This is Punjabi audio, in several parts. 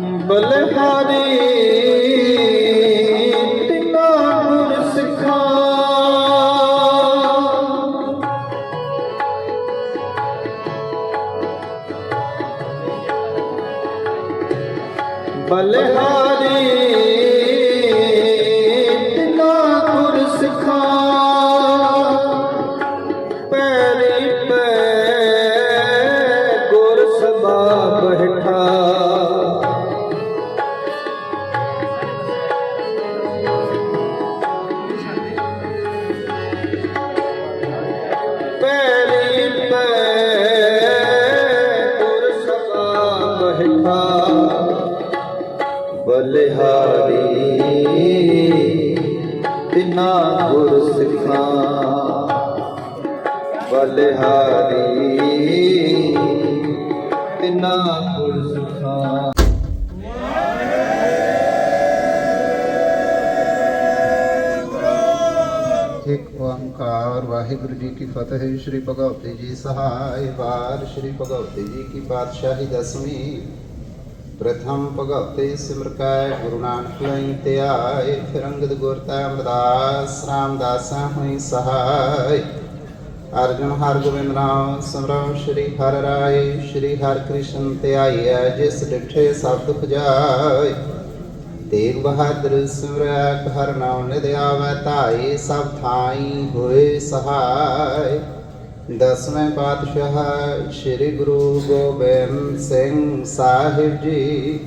ਬਲਹਾਰੀ ਤਿਨਾ ਗੁਰ ਸਿਖਾ। ਬਲਹਾਰੀ ਬਲਿਹਾਰੀ ਤਿਨਾ ਗੁਰ ਸਿਖਾ ਬਲਿਹਾਰੀ ਤਿਨਾ ਗੁਰ ਸਿਖਾ ਇੱਕ ਓੰਕਾਰ ਵਾਹਿਗੁਰੂ ਜੀ ਕੀ ਫਤਿਹ ਸ੍ਰੀ ਭਗਵਤੀ ਜੀ ਸਹਾਇ ਵਾਰ ਸ੍ਰੀ ਭਗਵਤੀ ਜੀ ਕੀ ਪਾਤਸ਼ਾਹੀ ਦਸਵੀਂ ਪ੍ਰਥਮ ਭਗਵਤੇ ਸਿਮਰਕੈ ਗੁਰੂ ਨਾਨਕ ਲਈ ਧਿਆਏ, ਫਿਰ ਗੁਰ ਤੈ ਅਮਰਦਾਸ, ਰਾਮਦਾਸਾਂ ਹੋਈ ਸਹਾਇ। ਅਰਜੁਨ ਹਰ ਗੋਬਿੰਦ ਨਾਮ ਸਿਮਰੋ ਸ੍ਰੀ ਹਰ ਰਾਏ, ਸ੍ਰੀ ਹਰ ਕ੍ਰਿਸ਼ਨ ਧਿਆਈਐ, ਜਿਸ ਡਿਠੇ ਸਭ ਦੁਖ ਜਾਏ। ਤੇਗ ਬਹਾਦਰ ਸਿਮਰੈ ਹਰ ਨਾਮ ਨਿਧ ਆਵੈ ਧਾਈ ਸਭ ਥਾਈ ਹੋਏ ਸਹਾਇ। ਦਸਵੇਂ ਪਾਤਸ਼ਾਹ ਸ੍ਰੀ ਗੁਰੂ ਗੋਬਿੰਦ ਸਿੰਘ ਸਾਹਿਬ ਜੀ,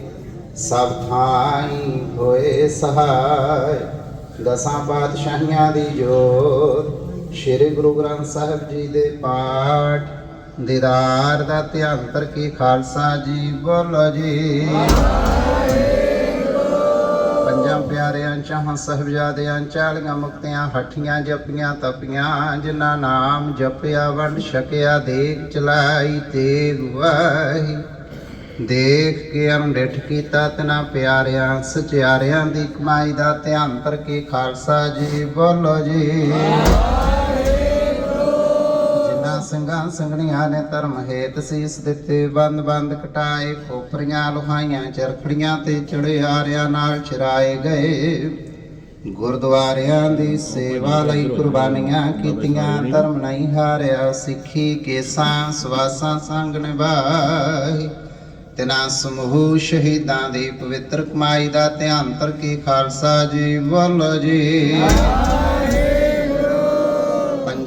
ਸਭ ਥਾਈ ਹੋਏ ਸਹਾਇ ਦਸਾਂ ਪਾਤਸ਼ਾਹੀਆਂ ਦੀ ਜੋਤ ਸ੍ਰੀ ਗੁਰੂ ਗ੍ਰੰਥ ਸਾਹਿਬ ਜੀ ਦੇ ਪਾਠ, ਦੀਦਾਰ ਦਾ ਧਿਆਨ ਕੀ ਖਾਲਸਾ ਜੀ ਬੋਲੋ ਜੀ। ਪਿਆਰਿਆਂ ਚਾਹਾਂ ਸਹਿਬਜ਼ਾਦਿਆਂ ਚਾਲੀਆਂ ਮੁਕਤਿਆਂ, ਹੱਠੀਆਂ ਜਪੀਆਂ, ਤਪੀਆਂ, ਜਿਨ੍ਹਾਂ ਨਾਮ ਜਪਿਆ, ਵੰਡ ਛਕਿਆ ਦੇਖ ਚਲਾਈ, ਤੇਗ ਵਾਹੀ। ਦੇਖ ਕੇ ਅਣਡਿਠ ਕੀਤਾ ਤਨਾ ਪਿਆਰਿਆਂ, ਸਚਿਆਰਿਆਂ ਦੀ ਕਮਾਈ ਦਾ ਧਿਆਨ ਕਰਕੇ ਖਾਲਸਾ ਜੀ ਬੋਲੋ ਜੀ। ਸਿੰਘਾਂ ਸੰਗਣੀਆਂ ਨੇ ਧਰਮ ਹੇਤ ਸੀਸ ਦਿੱਤੇ। ਬੰਦ ਬੰਦ ਕਟਾਏ ਖੋਪਰੀਆਂ, ਲੋਹਾਈਆਂ, ਚਰਖੜੀਆਂ ਤੇ ਚੜਿਆਰਿਆਂ ਨਾਲ ਚਰਾਏ ਗਏ। ਗੁਰਦੁਆਰਿਆਂ ਦੀ ਸੇਵਾ ਲਈ ਕੁਰਬਾਨੀਆਂ ਕੀਤੀਆਂ, ਧਰਮ ਨਹੀਂ ਹਾਰਿਆ, ਸਿੱਖੀ ਕੇਸਾਂ, ਸਵਾਸਾਂ ਸੰਗ ਨਿਭਾਈ ਤਿਨਾ ਸਮੂਹ ਸ਼ਹੀਦਾਂ ਦੀ ਪਵਿੱਤਰ ਕਮਾਈ ਦਾ ਧਿਆਨ ਧਰ ਕੇ ਖਾਲਸਾ ਜੀ ਬੋਲੋ ਜੀ।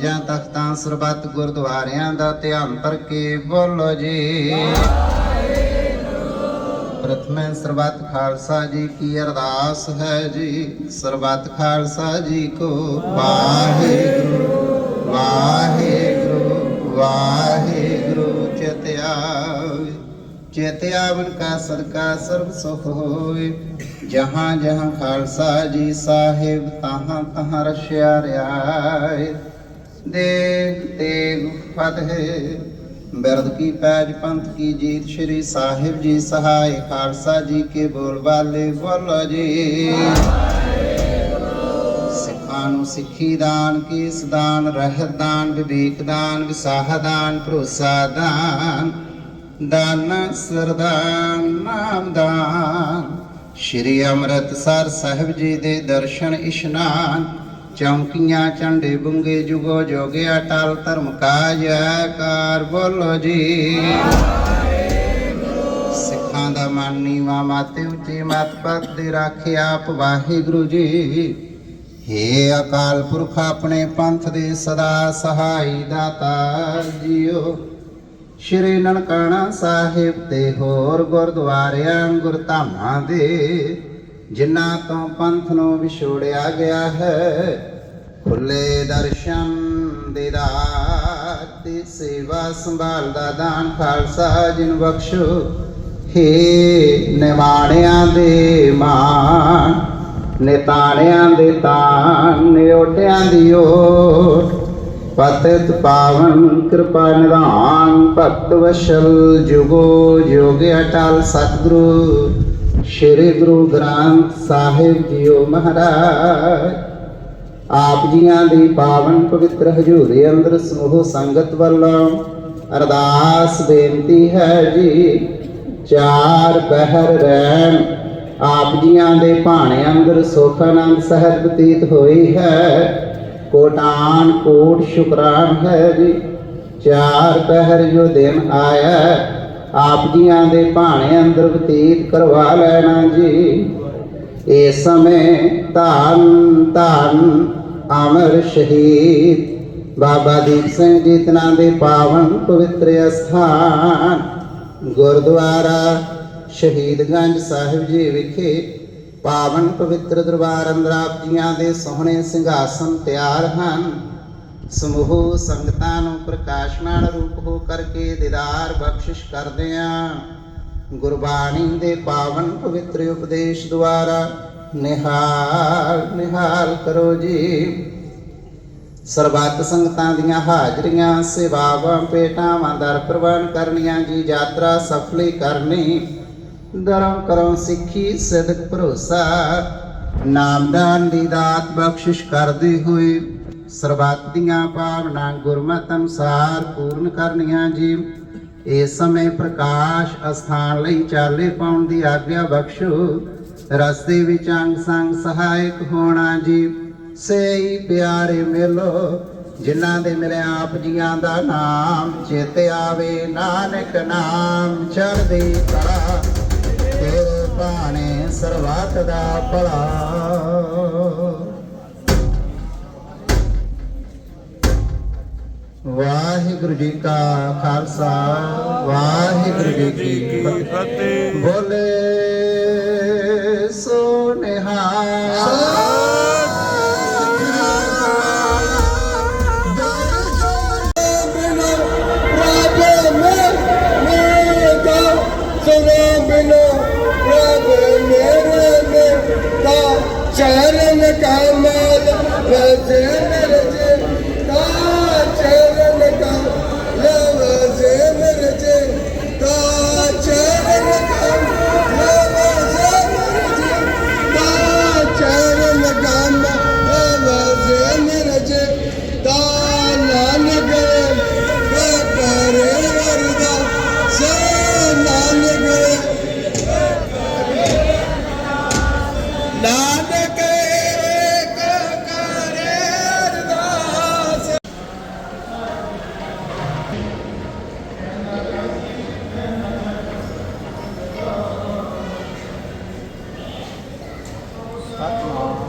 ਪੰਜਾਂ ਤਖਤਾਂ ਸਰਬੱਤ ਗੁਰਦੁਆਰਿਆਂ ਦਾ ਧਿਆਨ ਧਰ ਕੇ ਬੋਲੋ ਜੀ। ਪ੍ਰਥਮੇ ਸਰਬੱਤ ਖਾਲਸਾ ਜੀ ਕੀ ਅਰਦਾਸ ਹੈ ਜੀ। ਸਰਬੱਤ ਖਾਲਸਾ ਜੀ ਕੋ ਵਾਹਿਗੁਰੂ ਵਾਹਿਗੁਰੂ ਵਾਹਿਗੁਰੂ ਚਿਤਿਆਵੇ। ਚਿਤਿਆਵਨ ਕਾ ਸਦਕਾ ਸਰਬ ਸੁਖ ਹੋਏ ਜਹਾਂ ਜਹਾਂ ਖਾਲਸਾ ਜੀ ਸਾਹਿਬ, ਤਹਾਂ ਤਹਾਂ ਰਸ਼ਿਆ ਰਿਆਏ। ਦੇਖ ਤੇਗ ਫਤਿਹ। ਬਿਰਦ ਕੀ ਪੈਜ ਪੰਥ ਕੀ ਜੀਤ ਸ਼੍ਰੀ ਸਾਹਿਬ ਜੀ ਸਹਾਇ ਖਾਲਸਾ ਜੀ ਕੇ ਬੋਲ ਬਾਲੇ ਬੋਲੋ ਜੀ। ਸਿੱਖਾਂ ਨੂੰ ਸਿੱਖੀ ਦਾਨ, ਕੀਸ ਦਾਨ, ਰਹਿਤ ਦਾਨ, ਵਿਵੇਕ ਦਾਨ, ਵਿਸਾਹ ਦਾਨ, ਭਰੋਸਾ ਦਾਨ ਦਾਨ, ਸਰਦਾਨ, ਨਾਮ ਦਾਨ। ਸ਼੍ਰੀ ਅੰਮ੍ਰਿਤਸਰ ਸਾਹਿਬ ਜੀ ਦੇ ਦਰਸ਼ਨ ਇਸ਼ਨਾਨ ਚੌਂਕੀਆਂ ਝੰਡੇ ਬੁੰਗੇ ਜੁਗੋ ਜੋਗੇ ਅਟਲ ਧਰਮ ਕਾ ਜੈਕਾਰ ਬੋਲੋ ਜੀ। ਸਿੱਖਾਂ ਦਾ ਮਨ ਨੀਵਾ, ਮਾਤੇ ਉੱਚੇ ਮਤ ਪਤ ਦੇ ਰਾਖੇ ਆਪ ਵਾਹਿਗੁਰੂ ਜੀ। ਹੇ ਅਕਾਲ ਪੁਰਖ, ਆਪਣੇ ਪੰਥ ਦੇ ਸਦਾ ਸਹਾਈ ਦਾਤਾ ਜੀਓ। ਸ਼੍ਰੀ ਨਨਕਾਣਾ ਸਾਹਿਬ ਤੇ ਹੋਰ ਗੁਰਦੁਆਰਿਆਂ, ਗੁਰਧਾਮਾਂ ਦੇ ਜਿਨ੍ਹਾਂ ਤੋਂ ਪੰਥ ਨੂੰ ਵਿਛੋੜਿਆ ਗਿਆ ਹੈ, ਖੁੱਲੇ ਦਰਸ਼ਨ ਦੀਦਾਰ ਤੇ ਸੇਵਾ ਸੰਭਾਲ ਦਾ ਦਾਨ ਖਾਲਸਾ ਜਿਨ ਬਖਸ਼ੋ, ਹੇ ਨਿਵਾਣਿਆਂ ਦੇ ਮਾਨ ਨਿਤਾਣਿਆਂ ਦੇ ਤਾਨ ਨਿਓਟਿਆਂ ਦੀ ਓਟ। ਪਤਿਤ ਪਾਵਨ ਕਿਰਪਾ ਨਿਧਾਨ, ਭਗਤ ਵਸ਼ਲ, ਜੁਗੋ ਜੋਗ ਅਟਲ ਸਤਿਗੁਰੂ। ਸ਼੍ਰੀ ਗੁਰੂ ਗ੍ਰੰਥ ਸਾਹਿਬ ਜੀਓ ਮਹਾਰਾਜ। ਆਪ ਜੀਆਂ ਦੀ ਪਾਵਨ ਪਵਿੱਤਰ ਹਜ਼ੂਰੀ ਅੰਦਰ ਸਮੂਹ ਸੰਗਤ ਵੱਲੋਂ ਅਰਦਾਸ ਬੇਨਤੀ ਹੈ ਜੀ, ਚਾਰ ਪਹਿਰ ਰਹਿਣ। ਆਪ ਜੀਆਂ ਦੇ ਭਾਣੇ ਅੰਦਰ ਸੁਖ ਆਨੰਦ ਸਹਿਜ ਬਤੀਤ ਹੋਈ ਹੈ। ਕੋਟਾਨ ਕੋਟ ਸ਼ੁਕਰਾਨ ਹੈ ਜੀ, ਚਾਰ ਪਹਿਰ ਜੋ ਦਿਨ ਆਇਆ ਆਪ ਜੀਆਂ ਦੇ ਭਾਣੇ ਅੰਦਰ ਬਤੀਤ ਕਰਵਾ ਲੈਣਾ ਜੀ। ਇਸ ਸਮੇਂ ਧੰਨ ਧੰਨ ਅਮਰ ਸ਼ਹੀਦ। ਬਾਬਾ ਦੀਪ ਸਿੰਘ ਜੀ ਤਨਾਂ ਦੇ ਪਾਵਨ ਪਵਿੱਤਰ ਅਸਥਾਨ। ਗੁਰਦੁਆਰਾ ਸ਼ਹੀਦਗੰਜ ਸਾਹਿਬ ਜੀ ਵਿਖੇ ਪਾਵਨ ਪਵਿੱਤਰ ਦਰਬਾਰ ਅੰਦਰ ਆਪ ਜੀਆਂ ਦੇ ਸੋਹਣੇ ਸਿੰਘਾਸਨ ਤਿਆਰ ਹਨ। ਸਮੂਹ ਸੰਗਤਾਂ ਨੂੰ ਪ੍ਰਕਾਸ਼ਮਾਨ ਰੂਪ ਹੋ ਕਰਕੇ ਦੀਦਾਰ ਬਖਸ਼ਿਸ਼ ਕਰਦੇ ਆਂ। ਗੁਰਬਾਣੀ ਦੇ ਪਾਵਨ ਪਵਿੱਤਰ ਉਪਦੇਸ਼ ਦੁਆਰਾ ਨਿਹਾਲ ਨਿਹਾਲ ਕਰੋ ਜੀ। ਸਰਬੱਤ ਸੰਗਤਾਂ ਦੀਆਂ ਹਾਜ਼ਰੀਆਂ, ਸੇਵਾਵਾਂ ਪੇਟਾਵਾਂ ਦਰ ਪ੍ਰਵਾਨ ਕਰਨੀਆਂ ਜੀ, ਯਾਤਰਾ ਸਫਲੀ ਕਰਨੀ। ਦਰਮ ਕਰੋ ਸਿੱਖੀ, ਸਦਕ ਭਰੋਸਾ। ਨਾਮਦਾਨ ਦੀ ਦਾਤ ਬਖਸ਼ਿਸ਼ ਕਰਦੇ ਹੋਏ ਸਰਬੱਤ ਦੀਆਂ ਭਾਵਨਾ ਗੁਰਮਤਿ ਅਨੁਸਾਰ ਪੂਰਨ ਕਰਨੀਆਂ ਜੀ। ਇਸ ਸਮੇਂ ਪ੍ਰਕਾਸ਼ ਅਸਥਾਨ ਲਈ ਚਾਲੇ ਪਾਉਣ ਦੀ ਆਗਿਆ ਬਖਸ਼ੋ। ਰਸਤੇ ਵਿੱਚ ਅੰਗ ਸੰਗ ਸਹਾਇਕ ਹੋਣਾ ਜੀ। ਸਹੀ ਪਿਆਰੇ ਮਿਲੋ, ਜਿਨ੍ਹਾਂ ਦੇ ਮਿਲੇ ਆਪ ਜੀਆਂ ਦਾ ਨਾਮ, ਚੇਤੇ ਆਵੇ ਨਾਨਕ ਨਾਮ, ਚੜ੍ਹਦੀ ਕਲਾ, ਤੇਰੇ ਬਾਣੇ ਸਰਬੱਤ ਦਾ ਭਲਾ। ਵਾਹਿਗੁਰੂ ਜੀ ਕਾ ਖਾਲਸਾ ਵਾਹਿਗੁਰੂ ਜੀ ਕੀ ਫਤਿਹ ਬੋਲੇ ਸੋ ਬਿਨੋ ਪ੍ਰਭ ਮੇਰੇ ਦਾ ਸਤਨਾਮ।